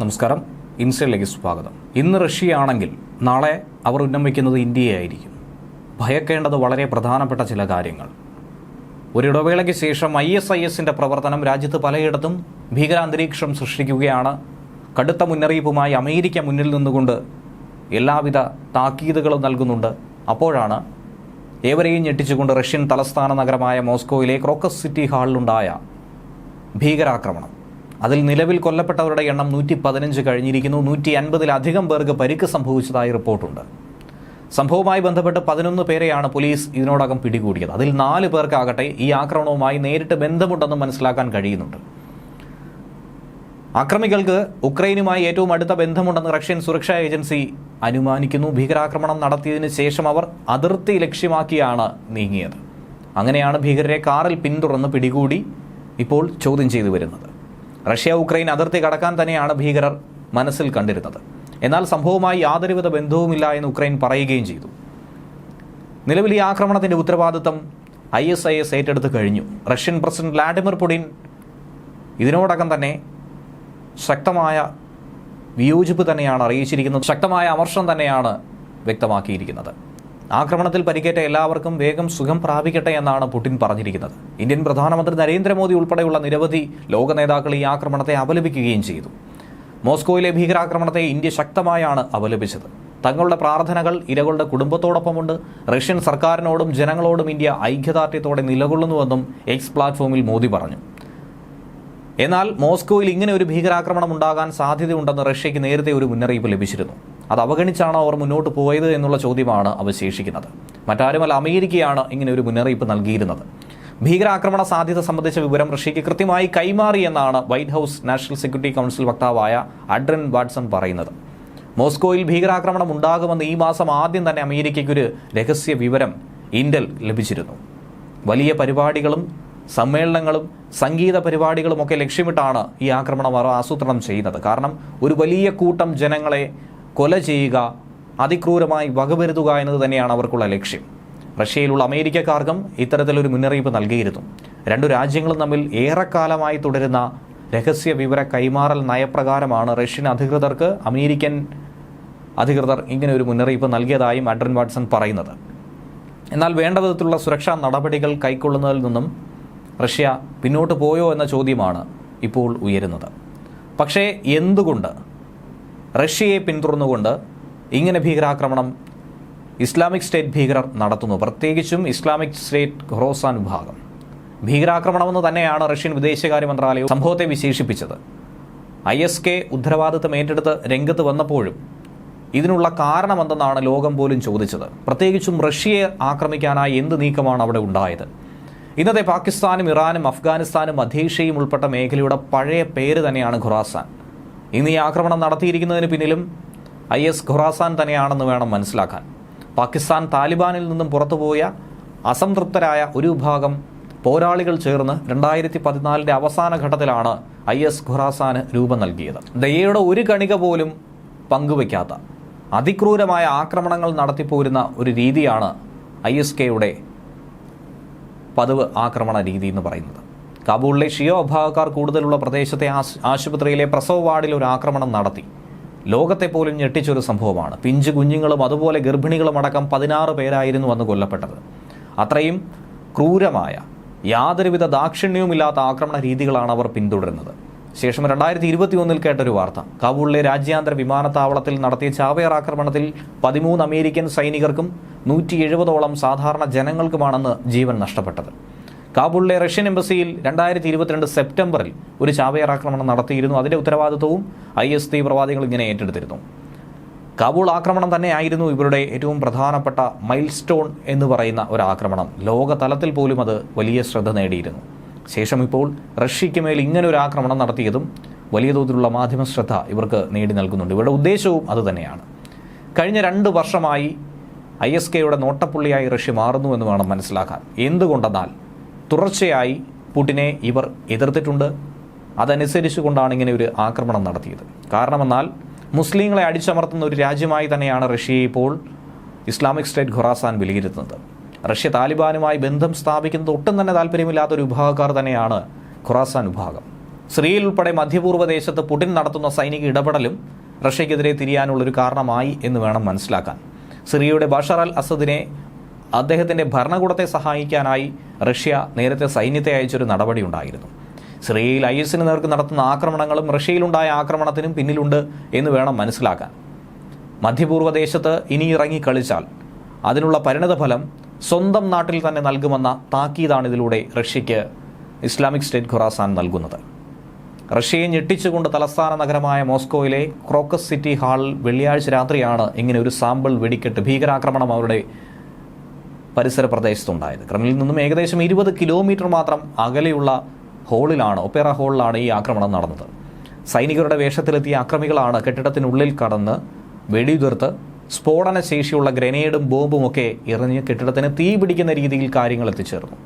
നമസ്കാരം. ഇൻസൈഡിലേക്ക് സ്വാഗതം. ഇന്ന് റഷ്യയാണെങ്കിൽ നാളെ അവർ ഉന്നം വയ്ക്കുന്നത് ഇന്ത്യയായിരിക്കും. ഭയക്കേണ്ടത് വളരെ പ്രധാനപ്പെട്ട ചില കാര്യങ്ങൾ. ഒരിടവേളയ്ക്ക് ശേഷം ഐ എസ് ഐ എസിന്റെ പ്രവർത്തനം രാജ്യത്ത് പലയിടത്തും ഭീകരാന്തരീക്ഷം സൃഷ്ടിക്കുകയാണ്. കടുത്ത മുന്നറിയിപ്പുമായി അമേരിക്ക മുന്നിൽ നിന്നുകൊണ്ട് എല്ലാവിധ താക്കീതുകളും നൽകുന്നുണ്ട്. അപ്പോഴാണ് ഏവരെയും ഞെട്ടിച്ചുകൊണ്ട് റഷ്യൻ തലസ്ഥാന നഗരമായ മോസ്കോയിലെ ക്രോക്കസ് സിറ്റി ഹാളിലുണ്ടായ ഭീകരാക്രമണം. അതിൽ നിലവിൽ കൊല്ലപ്പെട്ടവരുടെ എണ്ണം നൂറ്റി പതിനഞ്ച് കഴിഞ്ഞിരിക്കുന്നു. നൂറ്റി അൻപതിലധികം പേർക്ക് പരിക്ക് സംഭവിച്ചതായി റിപ്പോർട്ടുണ്ട്. സംഭവവുമായി ബന്ധപ്പെട്ട് പതിനൊന്ന് പേരെയാണ് പോലീസ് ഇതിനോടകം പിടികൂടിയത്. അതിൽ നാല് പേർക്കാകട്ടെ ഈ ആക്രമണവുമായി നേരിട്ട് ബന്ധമുണ്ടെന്ന് മനസ്സിലാക്കാൻ കഴിയുന്നുണ്ട്. ആക്രമികൾക്ക് ഉക്രൈനുമായി ഏറ്റവും അടുത്ത ബന്ധമുണ്ടെന്ന് റഷ്യൻ സുരക്ഷാ ഏജൻസി അനുമാനിക്കുന്നു. ഭീകരാക്രമണം നടത്തിയതിന് ശേഷം അവർ അതിർത്തി ലക്ഷ്യമാക്കിയാണ് നീങ്ങിയത്. അങ്ങനെയാണ് ഭീകരരെ കാറിൽ പിന്തുടർന്ന് പിടികൂടി ഇപ്പോൾ ചോദ്യം ചെയ്തു വരുന്നത്. റഷ്യ ഉക്രൈൻ അതിർത്തി കടക്കാൻ തന്നെയാണ് ഭീകരർ മനസ്സിൽ കണ്ടിരുന്നത്. എന്നാൽ സംഭവവുമായി യാതൊരുവിധ ബന്ധവുമില്ല എന്ന് ഉക്രൈൻ പറയുകയും ചെയ്തു. നിലവിൽ ഈ ആക്രമണത്തിന്റെ ഉത്തരവാദിത്തം ഐ എസ് ഐ എസ് ഏറ്റെടുത്ത് കഴിഞ്ഞു. റഷ്യൻ പ്രസിഡന്റ് വ്ലാഡിമിർ പുടിൻ ഇതിനോടകം തന്നെ ശക്തമായ വിയോജിപ്പ് തന്നെയാണ് അറിയിച്ചിരിക്കുന്നത് ശക്തമായ അമർഷം തന്നെയാണ് വ്യക്തമാക്കിയിരിക്കുന്നത്. ആക്രമണത്തിൽ പരിക്കേറ്റ എല്ലാവർക്കും വേഗം സുഖം പ്രാപിക്കട്ടെ എന്നാണ് പുടിൻ പറഞ്ഞിരിക്കുന്നത്. ഇന്ത്യൻ പ്രധാനമന്ത്രി നരേന്ദ്രമോദി ഉൾപ്പെടെയുള്ള നിരവധി ലോക നേതാക്കൾ ഈ ആക്രമണത്തെ അപലപിക്കുകയും ചെയ്തു. മോസ്കോയിലെ ഭീകരാക്രമണത്തെ ഇന്ത്യ ശക്തമായാണ് അപലപിച്ചത്. തങ്ങളുടെ പ്രാർത്ഥനകൾ ഇരകളുടെ കുടുംബത്തോടൊപ്പമുണ്ട്. റഷ്യൻ സർക്കാരിനോടും ജനങ്ങളോടും ഇന്ത്യ ഐക്യദാർഢ്യത്തോടെ നിലകൊള്ളുന്നുവെന്നും എക്സ് പ്ലാറ്റ്ഫോമിൽ മോദി പറഞ്ഞു. എന്നാൽ മോസ്കോയിൽ ഇങ്ങനെ ഒരു ഭീകരാക്രമണം ഉണ്ടാകാൻ സാധ്യതയുണ്ടെന്ന് റഷ്യയ്ക്ക് നേരത്തെ ഒരു മുന്നറിയിപ്പ് ലഭിച്ചിരുന്നു. അത് അവഗണിച്ചാണോ അവർ മുന്നോട്ട് പോയത് എന്നുള്ള ചോദ്യമാണ് അവശേഷിക്കുന്നത്. മറ്റാരുമല്ല അമേരിക്കയാണ് ഇങ്ങനെ ഒരു മുന്നറിയിപ്പ് നൽകിയിരുന്നത്. ഭീകരാക്രമണ സാധ്യത സംബന്ധിച്ച വിവരം റഷ്യയ്ക്ക് കൃത്യമായി കൈമാറി എന്നാണ് White House National Security Council വക്താവായ Adrienne Watson പറയുന്നത്. മോസ്കോയിൽ ഭീകരാക്രമണം ഉണ്ടാകുമെന്ന് ഈ മാസം ആദ്യം തന്നെ അമേരിക്കയ്ക്കൊരു രഹസ്യ വിവരം ഇന്റൽ ലഭിച്ചിരുന്നു. വലിയ പരിപാടികളും സമ്മേളനങ്ങളും സംഗീത പരിപാടികളുമൊക്കെ ലക്ഷ്യമിട്ടാണ് ഈ ആക്രമണം ആസൂത്രണം ചെയ്യുന്നത്. കാരണം ഒരു വലിയ കൂട്ടം ജനങ്ങളെ കൊല ചെയ്യുക അതിക്രൂരമായി വകവരുത്തുക എന്നത് തന്നെയാണ് അവർക്കുള്ള ലക്ഷ്യം. റഷ്യയിലുള്ള അമേരിക്കക്കാർക്കും ഇത്തരത്തിലൊരു മുന്നറിയിപ്പ് നൽകിയിരുന്നു. രണ്ടു രാജ്യങ്ങളും തമ്മിൽ ഏറെക്കാലമായി തുടരുന്ന രഹസ്യ വിവര കൈമാറൽ നയപ്രകാരമാണ് റഷ്യൻ അധികൃതർക്ക് അമേരിക്കൻ അധികൃതർ ഇങ്ങനെ ഒരു മുന്നറിയിപ്പ് നൽകിയതായും അഡ്രൻ വാട്സൺ പറയുന്നത്. എന്നാൽ വേണ്ട വിധത്തിലുള്ള സുരക്ഷാ നടപടികൾ കൈക്കൊള്ളുന്നതിൽ നിന്നും റഷ്യ പിന്നോട്ട് പോയോ എന്ന ചോദ്യമാണ് ഇപ്പോൾ ഉയരുന്നത്. പക്ഷേ എന്തുകൊണ്ട് റഷ്യയെ പിന്തുടർന്നുകൊണ്ട് ഇങ്ങനെ ഭീകരാക്രമണം ഇസ്ലാമിക് സ്റ്റേറ്റ് ഭീകരർ നടത്തുന്നു. പ്രത്യേകിച്ചും ഇസ്ലാമിക് സ്റ്റേറ്റ് ഖൊറോസാൻ വിഭാഗം. ഭീകരാക്രമണമെന്ന് തന്നെയാണ് റഷ്യൻ വിദേശകാര്യ മന്ത്രാലയം സംഭവത്തെ വിശേഷിപ്പിച്ചത്. ഐ എസ് കെ ഉത്തരവാദിത്തം ഏറ്റെടുത്ത് രംഗത്ത് വന്നപ്പോഴും ഇതിനുള്ള കാരണമെന്തെന്നാണ് ലോകം പോലും ചോദിച്ചത്. പ്രത്യേകിച്ചും റഷ്യയെ ആക്രമിക്കാനായി എന്ത് നീക്കമാണ് അവിടെ ഉണ്ടായത്? ഇന്നത്തെ പാകിസ്ഥാനും ഇറാനും അഫ്ഗാനിസ്ഥാനും മധ്യേഷ്യയും ഉൾപ്പെട്ട മേഖലയുടെ പഴയ പേര് തന്നെയാണ് ഖുറാസാൻ. ഇന്ന് ഈ ആക്രമണം നടത്തിയിരിക്കുന്നതിന് പിന്നിലും ഐ എസ് ഖുറാസാൻ തന്നെയാണെന്ന് വേണം മനസ്സിലാക്കാൻ. പാകിസ്ഥാൻ താലിബാനിൽ നിന്നും പുറത്തുപോയ അസംതൃപ്തരായ ഒരു വിഭാഗം പോരാളികൾ ചേർന്ന് രണ്ടായിരത്തി പതിനാലിന്റെ അവസാന ഘട്ടത്തിലാണ് ഐ എസ് ഖുറാസാന് രൂപം നൽകിയത്. ദയയുടെ ഒരു കണിക പോലും പങ്കുവയ്ക്കാത്ത അതിക്രൂരമായ ആക്രമണങ്ങൾ നടത്തിപ്പോരുന്ന ഒരു രീതിയാണ് ഐ എസ് കെയുടെ പതിവ് ആക്രമണ രീതി എന്ന് പറയുന്നത്. കാബൂളിലെ ഷിയോ വിഭാഗക്കാർ കൂടുതലുള്ള പ്രദേശത്തെ ആശ് ആശുപത്രിയിലെ പ്രസവ വാർഡിൽ ഒരു ആക്രമണം നടത്തി. ലോകത്തെ പോലും ഞെട്ടിച്ചൊരു സംഭവമാണ്. പിഞ്ചു കുഞ്ഞുങ്ങളും അതുപോലെ ഗർഭിണികളും അടക്കം പതിനാറ് പേരായിരുന്നു അന്ന് കൊല്ലപ്പെട്ടത്. അത്രയും ക്രൂരമായ യാതൊരുവിധ ദാക്ഷിണ്യവുമില്ലാത്ത ആക്രമണ രീതികളാണ് അവർ പിന്തുടരുന്നത്. ശേഷം രണ്ടായിരത്തി ഇരുപത്തി ഒന്നിൽ കേട്ടൊരു വാർത്ത. കാബൂളിലെ രാജ്യാന്തര വിമാനത്താവളത്തിൽ നടത്തിയ ചാവേർ ആക്രമണത്തിൽ പതിമൂന്ന് അമേരിക്കൻ സൈനികർക്കും നൂറ്റി എഴുപതോളം സാധാരണ ജനങ്ങൾക്കുമാണെന്ന് ജീവൻ നഷ്ടപ്പെട്ടത്. കാബൂളിലെ റഷ്യൻ എംബസിയിൽ രണ്ടായിരത്തി ഇരുപത്തിരണ്ട് സെപ്റ്റംബറിൽ ഒരു ചാവേർ ആക്രമണം നടത്തിയിരുന്നു. അതിന്റെ ഉത്തരവാദിത്വവും ഐ എസ് തീവ്രവാദികൾ ഇങ്ങനെ ഏറ്റെടുത്തിരുന്നു. കാബൂൾ ആക്രമണം തന്നെയായിരുന്നു ഇവരുടെ ഏറ്റവും പ്രധാനപ്പെട്ട മൈൽ സ്റ്റോൺ എന്ന് പറയുന്ന ഒരു ആക്രമണം. ലോകതലത്തിൽ പോലും അത് വലിയ ശ്രദ്ധ നേടിയിരുന്നു. ശേഷം ഇപ്പോൾ റഷ്യയ്ക്ക് മേൽ ഇങ്ങനെ ഒരു ആക്രമണം നടത്തിയതും വലിയ തോതിലുള്ള മാധ്യമ ശ്രദ്ധ ഇവർക്ക് നേടി നൽകുന്നുണ്ട്. ഇവരുടെ ഉദ്ദേശവും അതുതന്നെയാണ് കഴിഞ്ഞ രണ്ട് വർഷമായി ഐ എസ് കെയുടെ നോട്ടപ്പുള്ളിയായി റഷ്യ മാറുന്നു എന്ന് വേണം മനസ്സിലാക്കാൻ. എന്തുകൊണ്ടെന്നാൽ തുടർച്ചയായി പുടിനെ ഇവർ എതിർത്തിട്ടുണ്ട്. അതനുസരിച്ച് കൊണ്ടാണ് ഇങ്ങനെ ഒരു ആക്രമണം നടത്തിയത്. കാരണമെന്നാൽ മുസ്ലിങ്ങളെ അടിച്ചമർത്തുന്ന ഒരു രാജ്യമായി തന്നെയാണ് റഷ്യയെ ഇപ്പോൾ ഇസ്ലാമിക് സ്റ്റേറ്റ് ഖുറാസാൻ വിലയിരുത്തുന്നത്. റഷ്യ താലിബാനുമായി ബന്ധം സ്ഥാപിക്കുന്നത് ഒട്ടും തന്നെ താല്പര്യമില്ലാത്ത ഒരു വിഭാഗക്കാർ തന്നെയാണ് ഖുറാസാൻ വിഭാഗം. സിറിയയിൽ ഉൾപ്പെടെ മധ്യപൂർവ ദേശത്ത് പുടിൻ നടത്തുന്ന സൈനിക ഇടപെടലും റഷ്യക്കെതിരെ തിരിയാനുള്ളൊരു കാരണമായി എന്ന് വേണം മനസ്സിലാക്കാൻ. സിറിയയുടെ ബഷർ അൽ അസദിനെ അദ്ദേഹത്തിന്റെ ഭരണകൂടത്തെ സഹായിക്കാനായി റഷ്യ നേരത്തെ സൈന്യത്തെ അയച്ചൊരു നടപടി ഉണ്ടായിരുന്നു. സിറിയയിൽ ഐ എസിന് നേർക്ക് നടത്തുന്ന ആക്രമണങ്ങളും റഷ്യയിലുണ്ടായ ആക്രമണത്തിനും പിന്നിലുണ്ട് എന്ന് വേണം മനസ്സിലാക്കാൻ. മധ്യപൂർവ ദേശത്ത് ഇനി ഇറങ്ങി കളിച്ചാൽ അതിനുള്ള പരിണതഫലം സ്വന്തം നാട്ടിൽ തന്നെ നൽകുമെന്ന താക്കീതാണ് ഇതിലൂടെ റഷ്യയ്ക്ക് ഇസ്ലാമിക് സ്റ്റേറ്റ് ഖുറാസാൻ നൽകുന്നത്. റഷ്യയെ ഞെട്ടിച്ചുകൊണ്ട് തലസ്ഥാന നഗരമായ മോസ്കോയിലെ ക്രോക്കസ് സിറ്റി ഹാളിൽ വെള്ളിയാഴ്ച രാത്രിയാണ് ഇങ്ങനെ ഒരു സാമ്പിൾ വെടിക്കെട്ട് ഭീകരാക്രമണം അവരുടെ പരിസര പ്രദേശത്തുണ്ടായത്. ക്രെംലിൽ നിന്നും ഏകദേശം ഇരുപത് കിലോമീറ്റർ മാത്രം അകലെയുള്ള ഹോളിലാണ് ഒപ്പേറ ഹോളിലാണ് ഈ ആക്രമണം നടന്നത്. സൈനികരുടെ വേഷത്തിലെത്തിയ അക്രമികളാണ് കെട്ടിടത്തിനുള്ളിൽ കടന്ന് വെടിയുതിർത്ത് സ്ഫോടന ശേഷിയുള്ള ഗ്രനേഡും ബോംബും ഒക്കെ എറിഞ്ഞ് കെട്ടിടത്തിന് തീ പിടിക്കുന്ന രീതിയിൽ കാര്യങ്ങൾ എത്തിച്ചേർന്നു.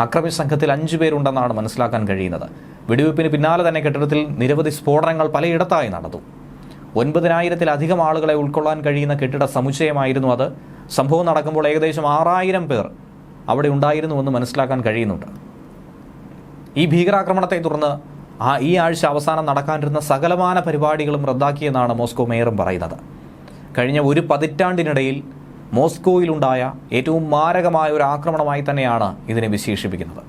അക്രമി സംഘത്തിൽ അഞ്ചു പേരുണ്ടെന്നാണ് മനസ്സിലാക്കാൻ കഴിയുന്നത്. വെടിവെപ്പിന് പിന്നാലെ തന്നെ കെട്ടിടത്തിൽ നിരവധി സ്ഫോടനങ്ങൾ പലയിടത്തായി നടന്നു. ഒൻപതിനായിരത്തിലധികം ആളുകളെ ഉൾക്കൊള്ളാൻ കഴിയുന്ന കെട്ടിട സമുച്ചയമായിരുന്നു അത്. സംഭവം നടക്കുമ്പോൾ ഏകദേശം ആറായിരം പേർ അവിടെ ഉണ്ടായിരുന്നുവെന്ന് മനസ്സിലാക്കാൻ കഴിയുന്നുണ്ട്. ഈ ഭീകരാക്രമണത്തെ തുടർന്ന് ആ ഈ ആഴ്ച അവസാനം നടക്കാനിരുന്ന സകലമാന പരിപാടികളും റദ്ദാക്കിയെന്നാണ് മോസ്കോ മേയറും പറയുന്നത്. കഴിഞ്ഞ ഒരു പതിറ്റാണ്ടിനിടയിൽ മോസ്കോയിലുണ്ടായ ഏറ്റവും മാരകമായ ഒരു ആക്രമണമായി തന്നെയാണ് ഇതിനെ വിശേഷിപ്പിക്കുന്നത്.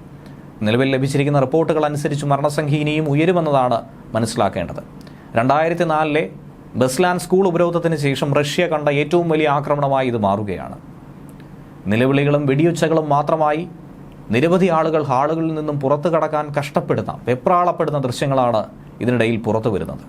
നിലവിൽ ലഭിച്ചിരിക്കുന്ന റിപ്പോർട്ടുകൾ അനുസരിച്ച് മരണസംഖ്യ ഇനിയും ഉയരുമെന്നതാണ് മനസ്സിലാക്കേണ്ടത്. രണ്ടായിരത്തി നാലിലെ ബസ്ലാൻ സ്കൂൾ ഉപരോധത്തിന് ശേഷം റഷ്യ കണ്ട ഏറ്റവും വലിയ ആക്രമണമായി ഇത് മാറുകയാണ്. നിലവിളികളും വെടിയുച്ചകളും മാത്രമായി നിരവധി ആളുകൾ ഹാളുകളിൽ നിന്നും പുറത്തു കടക്കാൻ കഷ്ടപ്പെടുന്ന വെപ്രാളപ്പെടുന്ന ദൃശ്യങ്ങളാണ് ഇതിനിടയിൽ പുറത്തു വരുന്നത്